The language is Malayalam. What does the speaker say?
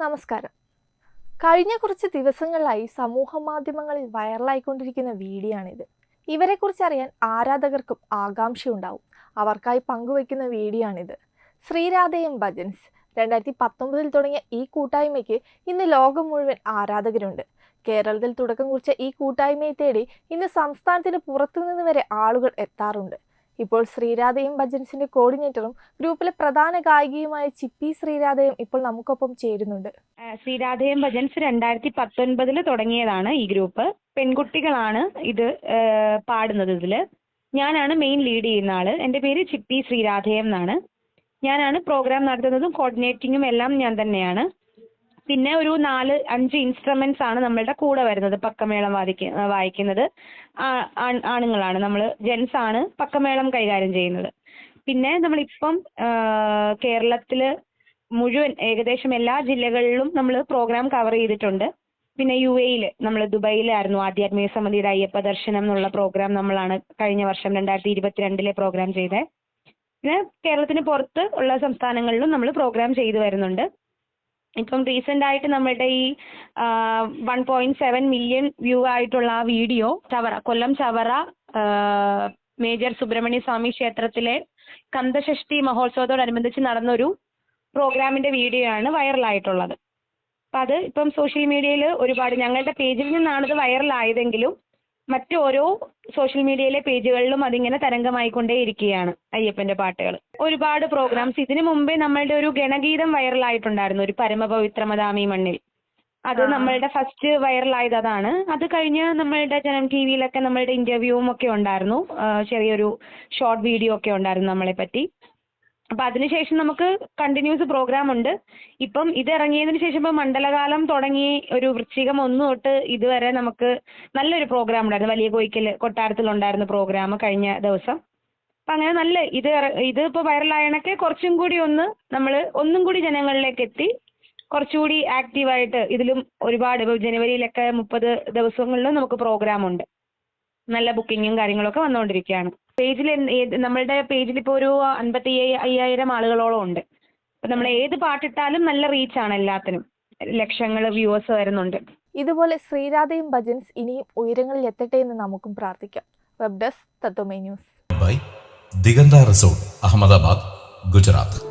നമസ്കാരം. കഴിഞ്ഞ കുറച്ച് ദിവസങ്ങളായി സമൂഹ മാധ്യമങ്ങളിൽ വൈറലായിക്കൊണ്ടിരിക്കുന്ന വീഡിയോ ആണിത് ഇവരെക്കുറിച്ച് അറിയാൻ ആരാധകർക്കും ആകാംക്ഷയുണ്ടാവും. അവർക്കായി പങ്കുവയ്ക്കുന്ന വീഡിയോ ആണിത് ശ്രീരാധയും ഭജൻസ് രണ്ടായിരത്തി പത്തൊമ്പതിൽ തുടങ്ങിയ ഈ കൂട്ടായ്മയ്ക്ക് ഇന്ന് ലോകം മുഴുവൻ ആരാധകരുണ്ട്. കേരളത്തിൽ തുടക്കം കുറിച്ച ഈ കൂട്ടായ്മയെ തേടി ഇന്ന് സംസ്ഥാനത്തിന് പുറത്തുനിന്ന് വരെ ആളുകൾ എത്താറുണ്ട്. ഇപ്പോൾ ശ്രീരാധയും ഭജൻസിന്റെ കോർഡിനേറ്ററും ഗ്രൂപ്പിലെ പ്രധാന ഗായികയുമായ ചിപ്പി ശ്രീരാധയും ഇപ്പോൾ നമുക്കൊപ്പം ചേരുന്നുണ്ട്. ശ്രീരാധയും ഭജൻസ് രണ്ടായിരത്തി പത്തൊൻപതിൽ തുടങ്ങിയതാണ് ഈ ഗ്രൂപ്പ് പെൺകുട്ടികളാണ് ഇത് പാടുന്നത് ഇതിൽ. ഞാനാണ് മെയിൻ ലീഡ് ചെയ്യുന്ന ആൾ. എന്റെ പേര് ചിപ്പി ശ്രീരാധയം എന്നാണ്. ഞാനാണ് പ്രോഗ്രാം നടത്തുന്നതും കോർഡിനേറ്റിങ്ങും എല്ലാം ഞാൻ തന്നെയാണ്. പിന്നെ ഒരു നാല് അഞ്ച് ഇൻസ്ട്രുമെന്റ്സ് ആണ് നമ്മളുടെ കൂടെ വരുന്നത് പക്കമേളം വാദിക്ക വായിക്കുന്നത്. ആണുങ്ങളാണ്. നമ്മൾ ജെൻസ് ആണ് പക്കമേളം കൈകാര്യം ചെയ്യുന്നത്. പിന്നെ നമ്മളിപ്പം ആ, കേരളത്തിൽ മുഴുവൻ ഏകദേശം എല്ലാ ജില്ലകളിലും നമ്മൾ പ്രോഗ്രാം കവർ ചെയ്തിട്ടുണ്ട്. പിന്നെ യു എയിൽ നമ്മൾ ദുബായിലായിരുന്നു ആധ്യാത്മിക സമിതിയുടെ അയ്യപ്പ ദർശനം എന്നുള്ള പ്രോഗ്രാം നമ്മളാണ് കഴിഞ്ഞ വർഷം രണ്ടായിരത്തി ഇരുപത്തിരണ്ടിലെ പ്രോഗ്രാം ചെയ്തത് പിന്നെ കേരളത്തിന് പുറത്ത് ഉള്ള സംസ്ഥാനങ്ങളിലും നമ്മൾ പ്രോഗ്രാം ചെയ്തു വരുന്നുണ്ട്. ഇപ്പം റീസെന്റ് ആയിട്ട് നമ്മളുടെ ഈ one point seven million view ആയിട്ടുള്ള ആ വീഡിയോ ചവറ കൊല്ലം ചവറ മേജർ സുബ്രഹ്മണ്യ സ്വാമി ക്ഷേത്രത്തിലെ കന്തഷഷ്ടി മഹോത്സവത്തോടനുബന്ധിച്ച് നടന്നൊരു പ്രോഗ്രാമിന്റെ വീഡിയോ ആണ് വൈറലായിട്ടുള്ളത്. അപ്പം അത് ഇപ്പം സോഷ്യൽ മീഡിയയിൽ ഒരുപാട് ഞങ്ങളുടെ പേജിൽ നിന്നാണ് ഇത് വൈറലായതെങ്കിലും മറ്റു ഓരോ സോഷ്യൽ മീഡിയയിലെ പേജുകളിലും അതിങ്ങനെ തരംഗമായിക്കൊണ്ടേയിരിക്കുകയാണ് അയ്യപ്പന്റെ പാട്ടുകൾ. ഒരുപാട് പ്രോഗ്രാംസ് ഇതിനു മുമ്പേ നമ്മളുടെ ഒരു ഗണഗീതം വൈറലായിട്ടുണ്ടായിരുന്നു ഒരു പരമപവിത്രമദാമി മണ്ണിൽ. അത് നമ്മളുടെ ഫസ്റ്റ് വൈറലായത് അതാണ്. അത് കഴിഞ്ഞ് നമ്മളുടെ ജനം ടി വിയിലൊക്കെ നമ്മളുടെ ഇന്റർവ്യൂവും ഒക്കെ ഉണ്ടായിരുന്നു. ചെറിയൊരു ഷോർട്ട് വീഡിയോ ഒക്കെ ഉണ്ടായിരുന്നു നമ്മളെ പറ്റി അപ്പൊ അതിനുശേഷം നമുക്ക് കണ്ടിന്യൂസ് പ്രോഗ്രാം ഉണ്ട്. ഇപ്പം ഇത് ഇറങ്ങിയതിന് ശേഷം ഇപ്പം മണ്ഡലകാലം തുടങ്ങി ഒരു വൃശ്ചികം ഒന്ന് തൊട്ട് ഇതുവരെ നമുക്ക് നല്ലൊരു പ്രോഗ്രാം ഉണ്ടായിരുന്നു. വലിയ കോയിക്കൽ കൊട്ടാരത്തിൽ ഉണ്ടായിരുന്ന പ്രോഗ്രാം കഴിഞ്ഞ ദിവസം. അപ്പൊ അങ്ങനെ നല്ല ഇത് ഇത് ഇപ്പോൾ വൈറലായണക്കെ കുറച്ചും കൂടി ഒന്ന് നമ്മൾ ഒന്നും കൂടി ജനങ്ങളിലേക്ക് എത്തി. കുറച്ചുകൂടി ആക്റ്റീവായിട്ട് ഇതിലും ഒരുപാട് ഇപ്പോൾ ജനുവരിയിലൊക്കെ മുപ്പത് ദിവസങ്ങളിലും നമുക്ക് പ്രോഗ്രാം ഉണ്ട്. നല്ല ബുക്കിങ്ങും കാര്യങ്ങളൊക്കെ വന്നുകൊണ്ടിരിക്കുകയാണ്. പേജിൽ നമ്മളുടെ പേജിൽ ഇപ്പോൾ ഒരു അൻപത്തി അയ്യായിരം ആളുകളോളം ഉണ്ട്. അപ്പൊ നമ്മൾ ഏത് പാട്ടിട്ടാലും നല്ല റീച്ചാണ് എല്ലാത്തിനും. ലക്ഷങ്ങൾ വ്യൂവേഴ്സ് വരുന്നുണ്ട്. ഇതുപോലെ ശ്രീരാധയും ഭജൻസ് ഇനിയും ഉയരങ്ങളിൽ എത്തട്ടെ എന്ന് നമുക്കും പ്രാർത്ഥിക്കാം. Web desk തത്വമേ news. Bye. Diganta resort Ahmedabad Gujarat.